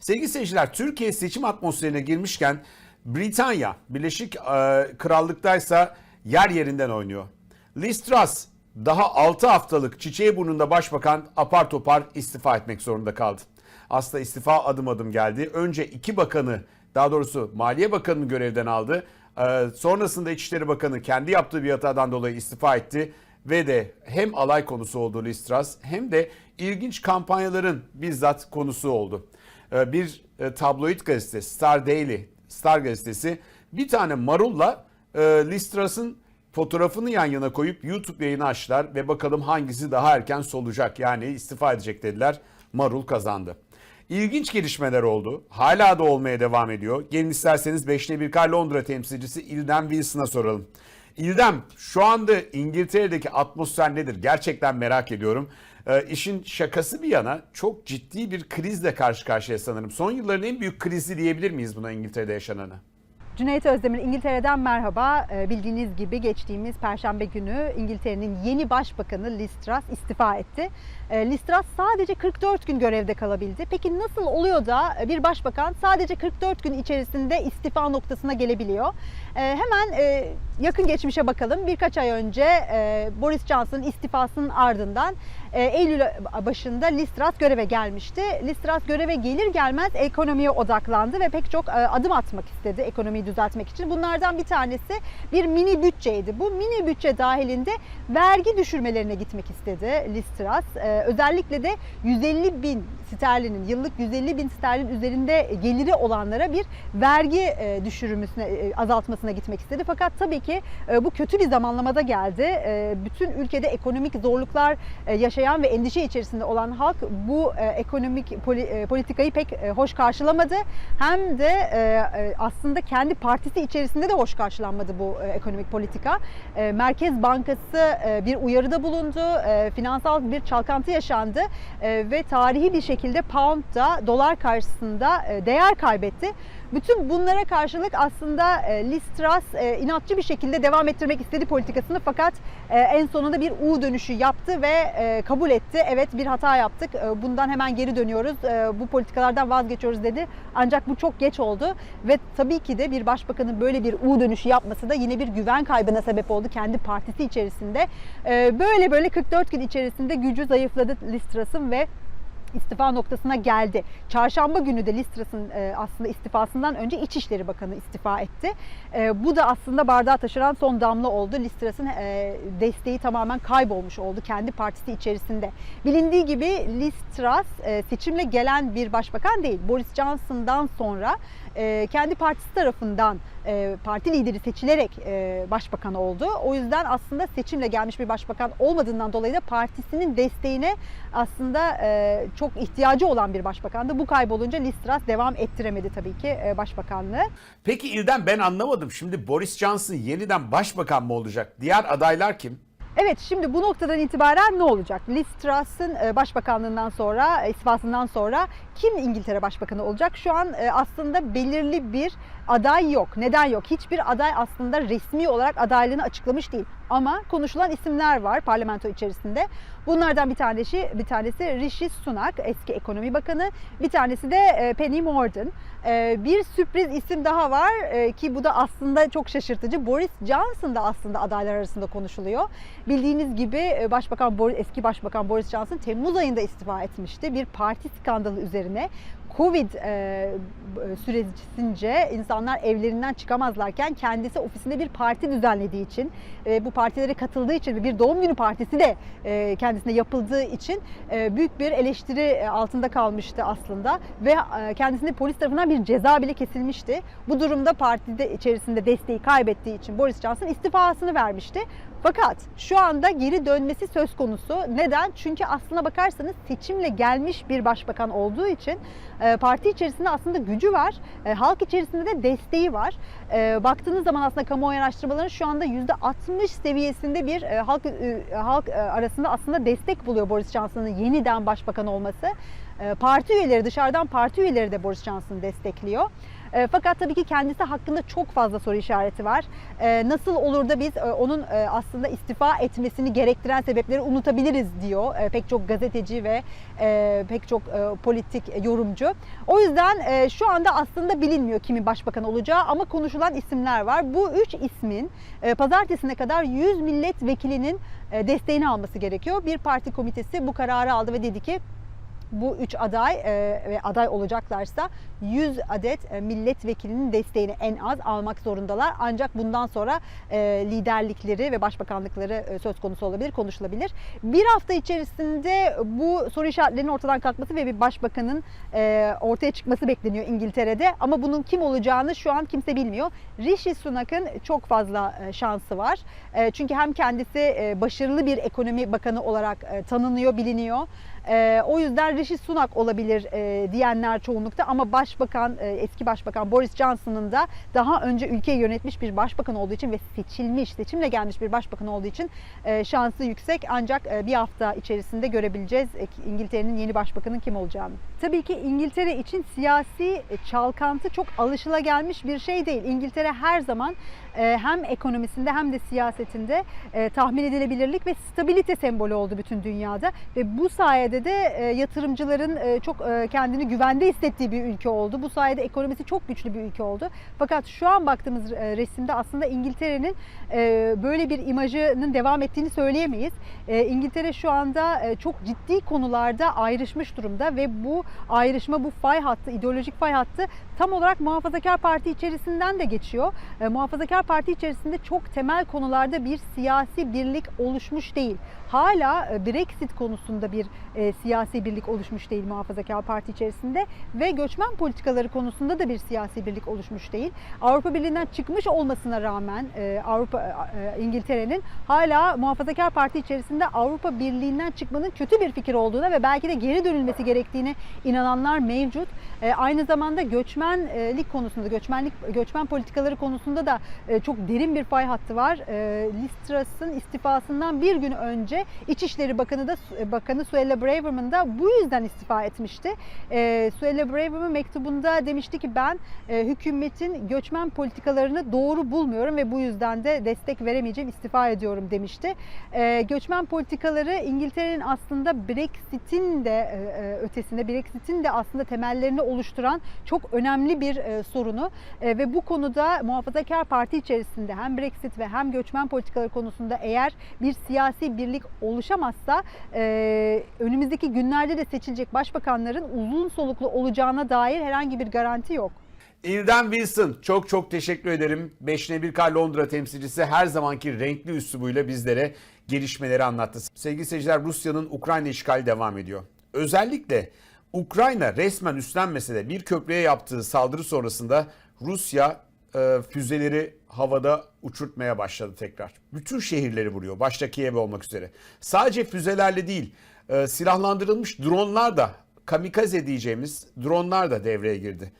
Sevgili seyirciler Türkiye seçim atmosferine girmişken Britanya Birleşik e, Krallık'taysa yer yerinden oynuyor. Liz Truss daha 6 haftalık çiçeği burnunda başbakan apar topar istifa etmek zorunda kaldı. Aslında istifa adım adım geldi. Önce iki bakanı daha doğrusu Maliye Bakanı'nı görevden aldı. Ee, sonrasında İçişleri Bakanı kendi yaptığı bir hatadan dolayı istifa etti. Ve de hem alay konusu oldu Liz Truss hem de ilginç kampanyaların bizzat konusu oldu. Ee, bir e, tabloid gazete Star Daily, Star gazetesi bir tane marulla e, Liz Truss'ın fotoğrafını yan yana koyup YouTube yayını açtılar ve bakalım hangisi daha erken solacak yani istifa edecek dediler. Marul kazandı. İlginç gelişmeler oldu. Hala da olmaya devam ediyor. Gelin isterseniz 5'te 1K Londra temsilcisi İldem Wilson'a soralım. İldem şu anda İngiltere'deki atmosfer nedir? Gerçekten merak ediyorum. Ee, işin şakası bir yana çok ciddi bir krizle karşı karşıya sanırım. Son yılların en büyük krizi diyebilir miyiz buna İngiltere'de yaşananı? Cüneyt Özdemir İngiltere'den merhaba. Ee, Bildiğiniz gibi geçtiğimiz Perşembe günü İngiltere'nin yeni başbakanı Liz Truss istifa etti. Ee, Liz Truss sadece 44 gün görevde kalabildi. Peki nasıl oluyor da bir başbakan sadece 44 gün içerisinde istifa noktasına gelebiliyor? Hemen e, yakın geçmişe bakalım. Birkaç ay önce e, Boris Johnson'ın istifasının ardından e, Eylül başında Liz Truss göreve gelmişti. Liz Truss göreve gelir gelmez ekonomiye odaklandı ve pek çok e, adım atmak istedi ekonomiyi düzeltmek için. Bunlardan bir tanesi bir mini bütçeydi. Bu mini bütçe dahilinde vergi düşürmelerine gitmek istedi Liz Truss. E, özellikle de 150 bin sterlinin, yıllık 150 bin sterlin üzerinde geliri olanlara bir vergi e, düşürülmesine, e, azaltmasına gitmek istedi. Fakat tabii ki bu kötü bir zamanlamada geldi. Bütün ülkede ekonomik zorluklar e, yaşayan ve endişe içerisinde olan halk bu e, ekonomik poli- e, politikayı pek e, hoş karşılamadı. Hem de e, e, aslında kendi partisi içerisinde de hoş karşılanmadı bu e, ekonomik politika. E, Merkez Bankası e, bir uyarıda bulundu. E, finansal bir çalkantı yaşandı E, ve tarihi bir şekilde pound da dolar karşısında e, değer kaybetti. Bütün bunlara karşılık aslında e, Liz Truss e, inatçı bir şekilde devam ettirmek istedi politikasını fakat e, en sonunda bir U dönüşü yaptı ve kabul etti. Evet bir hata yaptık. Bundan hemen geri dönüyoruz. Bu politikalardan vazgeçiyoruz dedi. Ancak bu çok geç oldu ve tabii ki de bir başbakanın böyle bir U dönüşü yapması da yine bir güven kaybına sebep oldu kendi partisi içerisinde. Böyle böyle 44 gün içerisinde gücü zayıfladı Liz ve istifa noktasına geldi. Çarşamba günü de Liz Truss'ın e, aslında istifasından önce İçişleri Bakanı istifa etti. E, bu da aslında bardağı taşıran son damla oldu. Liz Truss'ın e, desteği tamamen kaybolmuş oldu kendi partisi içerisinde. Bilindiği gibi e, seçimle gelen bir başbakan değil. Boris Johnson'dan sonra e, kendi partisi tarafından e, parti lideri seçilerek e, başbakan oldu. O yüzden aslında seçimle gelmiş bir başbakan olmadığından dolayı da partisinin desteğine aslında e, çok ihtiyacı olan bir başbakandı. Bu kaybolunca Liz Truss devam ettiremedi tabii ki başbakanlığı. Peki İldem ben anlamadım. Şimdi Boris Johnson yeniden başbakan mı olacak? Diğer adaylar kim? Evet şimdi bu noktadan itibaren ne olacak? Liz Truss'ın e, başbakanlığından sonra, e, istifasından sonra kim İngiltere başbakanı olacak? Şu an e, aslında belirli bir aday yok. Neden yok? Hiçbir aday aslında resmi olarak adaylığını açıklamış değil. Ama konuşulan isimler var parlamento içerisinde. Bunlardan bir tanesi bir tanesi Rishi Sunak, eski ekonomi bakanı. Bir tanesi de e, Penny Mordaunt. E, Bir sürpriz isim daha var e, ki bu da aslında çok şaşırtıcı. Boris Johnson da aslında adaylar arasında konuşuluyor. Bildiğiniz gibi Başbakan eski Başbakan Boris Johnson Temmuz ayında istifa etmişti. Bir parti skandalı üzerine Covid e, süresince insanlar evlerinden çıkamazlarken kendisi ofisinde bir parti düzenlediği için e, bu partilere katıldığı için ve bir doğum günü partisi de e, kendisine yapıldığı için e, büyük bir eleştiri e, altında kalmıştı aslında ve e, kendisine polis tarafından bir ceza bile kesilmişti. Bu durumda partide içerisinde desteği kaybettiği için Boris Johnson istifasını vermişti. Fakat şu anda geri dönmesi söz konusu. Neden? Çünkü aslına bakarsanız seçimle gelmiş bir başbakan olduğu için e, parti içerisinde aslında gücü var. E, halk içerisinde de desteği var. E, baktığınız zaman aslında kamuoyu araştırmaları şu anda %60 seviyesinde bir halk halk arasında aslında destek buluyor Boris Johnson'ın yeniden başbakan olması. Parti üyeleri dışarıdan parti üyeleri de Boris Johnson'ı destekliyor. E, fakat tabii ki kendisi hakkında çok fazla soru işareti var. E, nasıl olur da biz e, onun e, aslında istifa etmesini gerektiren sebepleri unutabiliriz diyor e, pek çok gazeteci ve e, pek çok e, politik yorumcu. O yüzden e, şu anda aslında bilinmiyor kimin başbakan olacağı ama konuşulan isimler var. Bu üç ismin e, pazartesine kadar 100 milletvekilinin e, desteğini alması gerekiyor. Bir parti komitesi bu kararı aldı ve dedi ki bu üç aday e, ve aday olacaklarsa 100 adet e, milletvekilinin desteğini en az almak zorundalar. Ancak bundan sonra e, liderlikleri ve başbakanlıkları söz konusu olabilir, konuşulabilir. Bir hafta içerisinde bu soru işaretlerinin ortadan kalkması ve bir başbakanın ortaya çıkması bekleniyor İngiltere'de. Ama bunun kim olacağını şu an kimse bilmiyor. Rishi Sunak'ın çok fazla şansı var. Çünkü hem kendisi başarılı bir ekonomi bakanı olarak tanınıyor, biliniyor. Ee, o yüzden Rishi Sunak olabilir e, diyenler çoğunlukta ama başbakan e, eski başbakan Boris Johnson'ın da daha önce ülkeyi yönetmiş bir başbakan olduğu için ve seçilmiş, seçimle gelmiş bir başbakan olduğu için e, şansı yüksek ancak e, bir hafta içerisinde görebileceğiz e, İngiltere'nin yeni başbakanın kim olacağını. Tabii ki İngiltere için siyasi e, çalkantı çok alışılagelmiş bir şey değil. İngiltere her zaman e, hem ekonomisinde hem de siyasetinde e, tahmin edilebilirlik ve stabilite sembolü oldu bütün dünyada ve bu sayede de e, yatırımcıların e, çok kendini güvende hissettiği bir ülke oldu. Bu sayede ekonomisi çok güçlü bir ülke oldu. Fakat şu an baktığımız resimde aslında İngiltere'nin böyle bir imajının devam ettiğini söyleyemeyiz. İngiltere şu anda çok ciddi konularda ayrışmış durumda ve bu ayrışma bu fay hattı, ideolojik fay hattı tam olarak Muhafazakar Parti içerisinden de geçiyor. E, Muhafazakar Parti içerisinde çok temel konularda bir siyasi birlik oluşmuş değil. Hala e, Brexit konusunda bir e, siyasi birlik oluşmuş değil Muhafazakar Parti içerisinde ve göçmen politikaları konusunda da bir siyasi birlik oluşmuş değil. Avrupa Birliği'nden çıkmış olmasına rağmen e, Avrupa e, İngiltere'nin hala Muhafazakar Parti içerisinde Avrupa Birliği'nden çıkmanın kötü bir fikir olduğuna ve belki de geri dönülmesi gerektiğine inananlar mevcut. E, aynı zamanda göçmenlik konusunda, göçmenlik göçmen politikaları konusunda da e, çok derin bir fay hattı var. E, Listras'ın istifasından bir gün önce İçişleri Bakanı da Bakanı Suella Braverman da bu yüzden istifa etmişti. E, Suella Braverman mektubunda demişti ki ben e, hükümetin göçmen politikalarını doğru bulmuyorum ve bu yüzden de destek veremeyeceğim, istifa ediyorum demişti. E, göçmen politikaları İngiltere'nin aslında Brexit'in de e, e, ötesinde, Brexit'in de aslında temellerini oluşturan çok önemli bir e, sorunu E, ve bu konuda Muhafazakar Parti içerisinde hem Brexit ve hem göçmen politikaları konusunda eğer bir siyasi birlik oluşamazsa e, önümüzdeki günlerde de seçilecek başbakanların uzun soluklu olacağına dair herhangi bir garanti yok. İlden Wilson çok çok teşekkür ederim. 5 1K Londra temsilcisi her zamanki renkli üslubuyla bizlere gelişmeleri anlattı. Sevgili seyirciler Rusya'nın Ukrayna işgali devam ediyor. Özellikle Ukrayna resmen üstlenmese de bir köprüye yaptığı saldırı sonrasında Rusya e, füzeleri havada uçurtmaya başladı tekrar. Bütün şehirleri vuruyor. Başta Kiev olmak üzere. Sadece füzelerle değil e, silahlandırılmış dronlar da kamikaze diyeceğimiz dronlar da devreye girdi.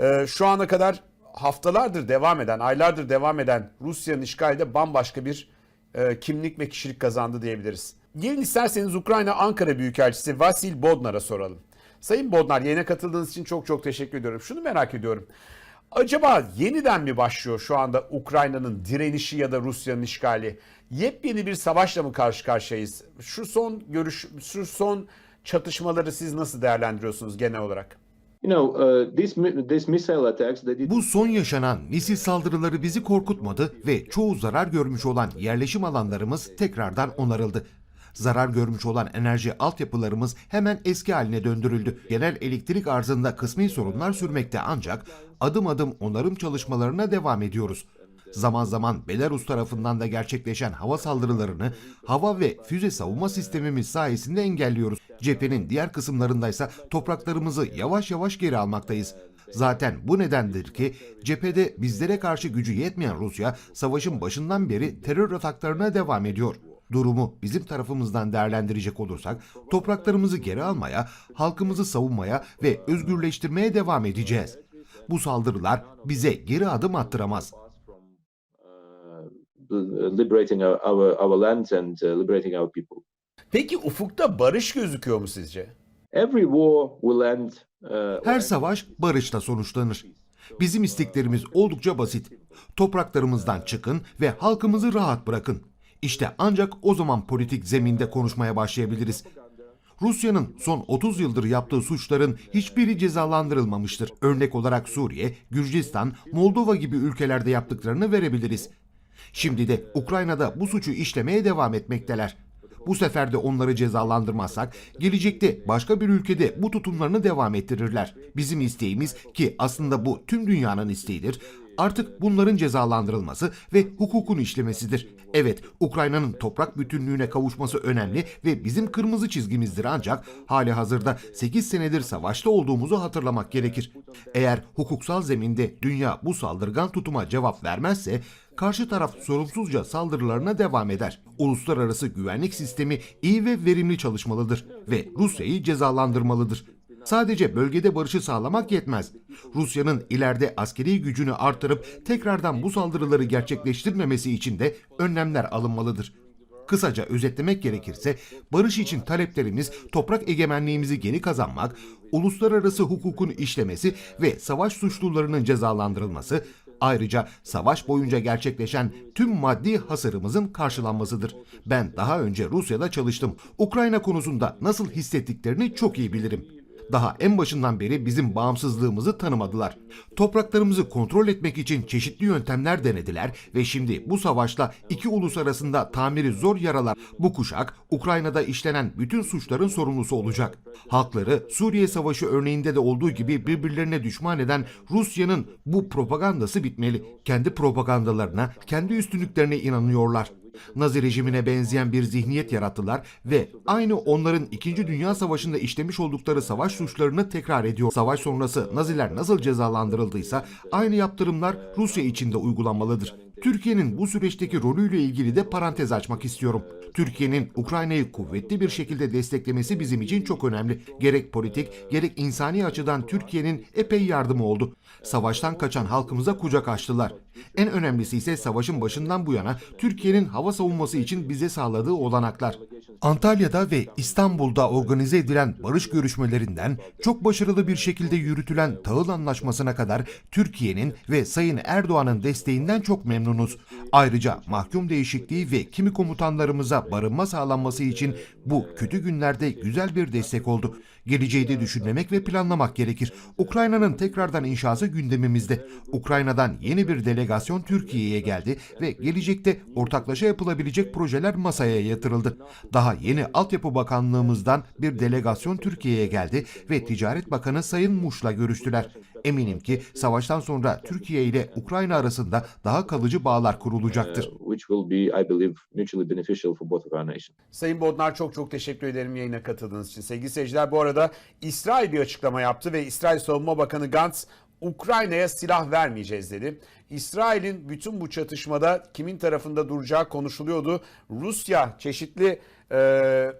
E, şu ana kadar haftalardır devam eden, aylardır devam eden Rusya'nın işgali de bambaşka bir e, kimlik ve kişilik kazandı diyebiliriz. Gelin isterseniz Ukrayna Ankara Büyükelçisi Vasil Bodnar'a soralım. Sayın Bodnar yayına katıldığınız için çok çok teşekkür ediyorum. Şunu merak ediyorum. Acaba yeniden mi başlıyor şu anda Ukrayna'nın direnişi ya da Rusya'nın işgali? Yepyeni bir savaşla mı karşı karşıyayız? Şu son görüş, şu son çatışmaları siz nasıl değerlendiriyorsunuz genel olarak? You know, uh, this mi- this missile attacks they did Bu son yaşanan misil saldırıları bizi korkutmadı ve çoğu zarar görmüş olan yerleşim alanlarımız tekrardan onarıldı. Zarar görmüş olan enerji altyapılarımız hemen eski haline döndürüldü. Genel elektrik arzında kısmi sorunlar sürmekte ancak adım adım onarım çalışmalarına devam ediyoruz. Zaman zaman Belarus tarafından da gerçekleşen hava saldırılarını hava ve füze savunma sistemimiz sayesinde engelliyoruz. Cephenin diğer kısımlarındaysa topraklarımızı yavaş yavaş geri almaktayız. Zaten bu nedendir ki cephede bizlere karşı gücü yetmeyen Rusya savaşın başından beri terör ataklarına devam ediyor. Durumu bizim tarafımızdan değerlendirecek olursak topraklarımızı geri almaya, halkımızı savunmaya ve özgürleştirmeye devam edeceğiz. Bu saldırılar bize geri adım attıramaz. uh, liberating our, our our lands and liberating our people. Peki ufukta barış gözüküyor mu sizce? Uh, Her savaş barışla sonuçlanır. Bizim isteklerimiz oldukça basit. Topraklarımızdan çıkın ve halkımızı rahat bırakın. İşte ancak o zaman politik zeminde konuşmaya başlayabiliriz. Rusya'nın son 30 yıldır yaptığı suçların hiçbiri cezalandırılmamıştır. Örnek olarak Suriye, Gürcistan, Moldova gibi ülkelerde yaptıklarını verebiliriz. Şimdi de Ukrayna'da bu suçu işlemeye devam etmekteler. Bu sefer de onları cezalandırmazsak gelecekte başka bir ülkede bu tutumlarını devam ettirirler. Bizim isteğimiz ki aslında bu tüm dünyanın isteğidir. Artık bunların cezalandırılması ve hukukun işlemesidir. Evet, Ukrayna'nın toprak bütünlüğüne kavuşması önemli ve bizim kırmızı çizgimizdir ancak hali hazırda 8 senedir savaşta olduğumuzu hatırlamak gerekir. Eğer hukuksal zeminde dünya bu saldırgan tutuma cevap vermezse karşı taraf sorumsuzca saldırılarına devam eder. Uluslararası güvenlik sistemi iyi ve verimli çalışmalıdır ve Rusya'yı cezalandırmalıdır. Sadece bölgede barışı sağlamak yetmez. Rusya'nın ileride askeri gücünü artırıp tekrardan bu saldırıları gerçekleştirmemesi için de önlemler alınmalıdır. Kısaca özetlemek gerekirse barış için taleplerimiz toprak egemenliğimizi geri kazanmak, uluslararası hukukun işlemesi ve savaş suçlularının cezalandırılması, ayrıca savaş boyunca gerçekleşen tüm maddi hasarımızın karşılanmasıdır. Ben daha önce Rusya'da çalıştım. Ukrayna konusunda nasıl hissettiklerini çok iyi bilirim. Daha en başından beri bizim bağımsızlığımızı tanımadılar. Topraklarımızı kontrol etmek için çeşitli yöntemler denediler ve şimdi bu savaşla iki ulus arasında tamiri zor yaralar. Bu kuşak Ukrayna'da işlenen bütün suçların sorumlusu olacak. Halkları Suriye Savaşı örneğinde de olduğu gibi birbirlerine düşman eden Rusya'nın bu propagandası bitmeli. Kendi propagandalarına, kendi üstünlüklerine inanıyorlar. Nazi rejimine benzeyen bir zihniyet yarattılar ve aynı onların 2. Dünya Savaşı'nda işlemiş oldukları savaş suçlarını tekrar ediyor. Savaş sonrası Naziler nasıl cezalandırıldıysa aynı yaptırımlar Rusya için de uygulanmalıdır. Türkiye'nin bu süreçteki rolüyle ilgili de parantez açmak istiyorum. Türkiye'nin Ukrayna'yı kuvvetli bir şekilde desteklemesi bizim için çok önemli. Gerek politik, gerek insani açıdan Türkiye'nin epey yardımı oldu. Savaştan kaçan halkımıza kucak açtılar. En önemlisi ise savaşın başından bu yana Türkiye'nin hava savunması için bize sağladığı olanaklar. Antalya'da ve İstanbul'da organize edilen barış görüşmelerinden çok başarılı bir şekilde yürütülen tahıl anlaşmasına kadar Türkiye'nin ve Sayın Erdoğan'ın desteğinden çok memnunuz. Ayrıca mahkum değişikliği ve kimi komutanlarımıza barınma sağlanması için bu kötü günlerde güzel bir destek oldu. Geleceği de düşünmemek ve planlamak gerekir. Ukrayna'nın tekrardan inşası gündemimizde. Ukrayna'dan yeni bir delegasyon Türkiye'ye geldi ve gelecekte ortaklaşa yapılabilecek projeler masaya yatırıldı. Daha yeni Altyapı Bakanlığımızdan bir delegasyon Türkiye'ye geldi ve Ticaret Bakanı Sayın Muş'la görüştüler. Eminim ki savaştan sonra Türkiye ile Ukrayna arasında daha kalıcı bağlar kurulacaktır. uh. Sayın Bodnar çok çok teşekkür ederim yayına katıldığınız için. Sevgili seyirciler bu arada İsrail bir açıklama yaptı ve İsrail Savunma Bakanı Gantz Ukrayna'ya silah vermeyeceğiz dedi. İsrail'in bütün bu çatışmada kimin tarafında duracağı konuşuluyordu. Rusya çeşitli e,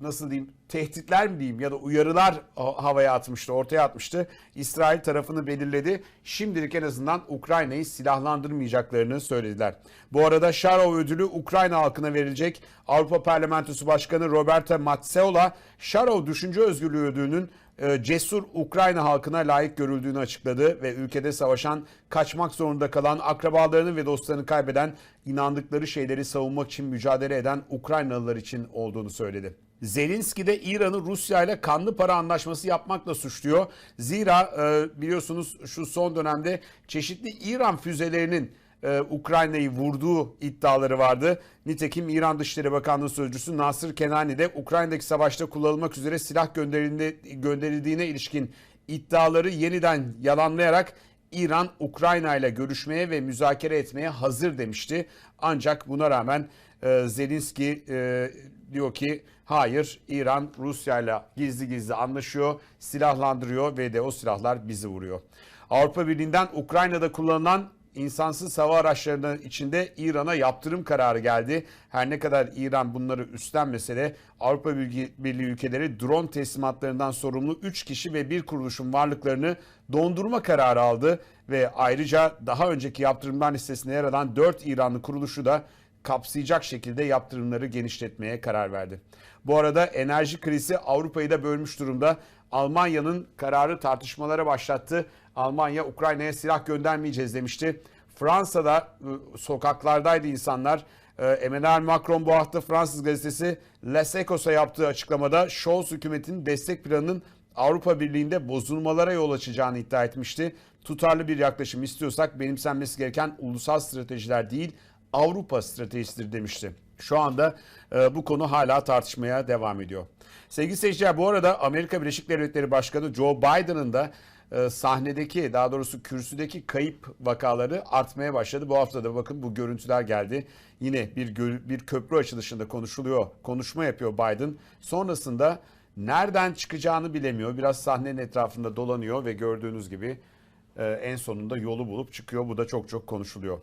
nasıl diyeyim tehditler mi diyeyim ya da uyarılar ha- havaya atmıştı, ortaya atmıştı. İsrail tarafını belirledi. Şimdilik en azından Ukrayna'yı silahlandırmayacaklarını söylediler. Bu arada Sharov ödülü Ukrayna halkına verilecek. Avrupa Parlamentosu Başkanı Roberta Metsola, Sharov Düşünce Özgürlüğü ödülünün e, cesur Ukrayna halkına layık görüldüğünü açıkladı ve ülkede savaşan, kaçmak zorunda kalan, akrabalarını ve dostlarını kaybeden, inandıkları şeyleri savunmak için mücadele eden Ukraynalılar için olduğunu söyledi. Zelenski de İran'ı Rusya ile kanlı para anlaşması yapmakla suçluyor. Zira e, biliyorsunuz şu son dönemde çeşitli İran füzelerinin e, Ukrayna'yı vurduğu iddiaları vardı. Nitekim İran Dışişleri Bakanlığı Sözcüsü Nasır Kenani de Ukrayna'daki savaşta kullanılmak üzere silah gönderildi- gönderildiğine ilişkin iddiaları yeniden yalanlayarak İran Ukrayna ile görüşmeye ve müzakere etmeye hazır demişti. Ancak buna rağmen e, Zelenski diyor ki hayır İran Rusya ile gizli gizli anlaşıyor, silahlandırıyor ve de o silahlar bizi vuruyor. Avrupa Birliği'nden Ukrayna'da kullanılan insansız hava araçlarının içinde İran'a yaptırım kararı geldi. Her ne kadar İran bunları üstlenmese de Avrupa Birliği ülkeleri drone teslimatlarından sorumlu 3 kişi ve bir kuruluşun varlıklarını dondurma kararı aldı ve ayrıca daha önceki yaptırımlar listesinde yer alan 4 İranlı kuruluşu da kapsayacak şekilde yaptırımları genişletmeye karar verdi. Bu arada enerji krizi Avrupa'yı da bölmüş durumda. Almanya'nın kararı tartışmalara başlattı. Almanya Ukrayna'ya silah göndermeyeceğiz demişti. Fransa'da e, sokaklardaydı insanlar. E, Emmanuel Macron bu hafta Fransız gazetesi Les Echos'a yaptığı açıklamada Scholz hükümetinin destek planının Avrupa Birliği'nde bozulmalara yol açacağını iddia etmişti. Tutarlı bir yaklaşım istiyorsak benimsenmesi gereken ulusal stratejiler değil Avrupa stratejisidir demişti. Şu anda e, bu konu hala tartışmaya devam ediyor. Sevgili seyirciler bu arada Amerika Birleşik Devletleri Başkanı Joe Biden'ın da e, sahnedeki daha doğrusu kürsüdeki kayıp vakaları artmaya başladı. Bu hafta da bakın bu görüntüler geldi. Yine bir bir köprü açılışında konuşuluyor. Konuşma yapıyor Biden. Sonrasında nereden çıkacağını bilemiyor. Biraz sahnenin etrafında dolanıyor ve gördüğünüz gibi e, en sonunda yolu bulup çıkıyor. Bu da çok çok konuşuluyor.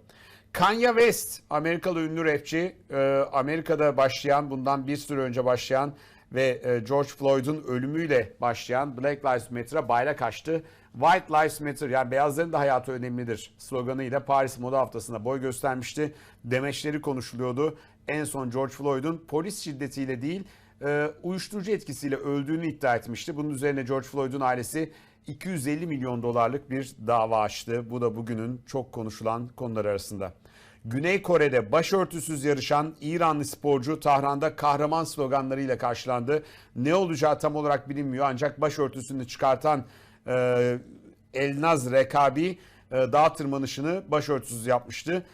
Kanye West, Amerikalı ünlü rapçi, e, Amerika'da başlayan, bundan bir süre önce başlayan ve e, George Floyd'un ölümüyle başlayan Black Lives Matter'a bayrak açtı. White Lives Matter yani beyazların da hayatı önemlidir sloganıyla Paris Moda Haftası'nda boy göstermişti. Demeçleri konuşuluyordu. En son George Floyd'un polis şiddetiyle değil e, uyuşturucu etkisiyle öldüğünü iddia etmişti. Bunun üzerine George Floyd'un ailesi 250 milyon dolarlık bir dava açtı. Bu da bugünün çok konuşulan konular arasında. Güney Kore'de başörtüsüz yarışan İranlı sporcu Tahran'da kahraman sloganlarıyla karşılandı. Ne olacağı tam olarak bilinmiyor ancak başörtüsünü çıkartan e, Elnaz Rekabi e, dağ tırmanışını başörtüsüz yapmıştı.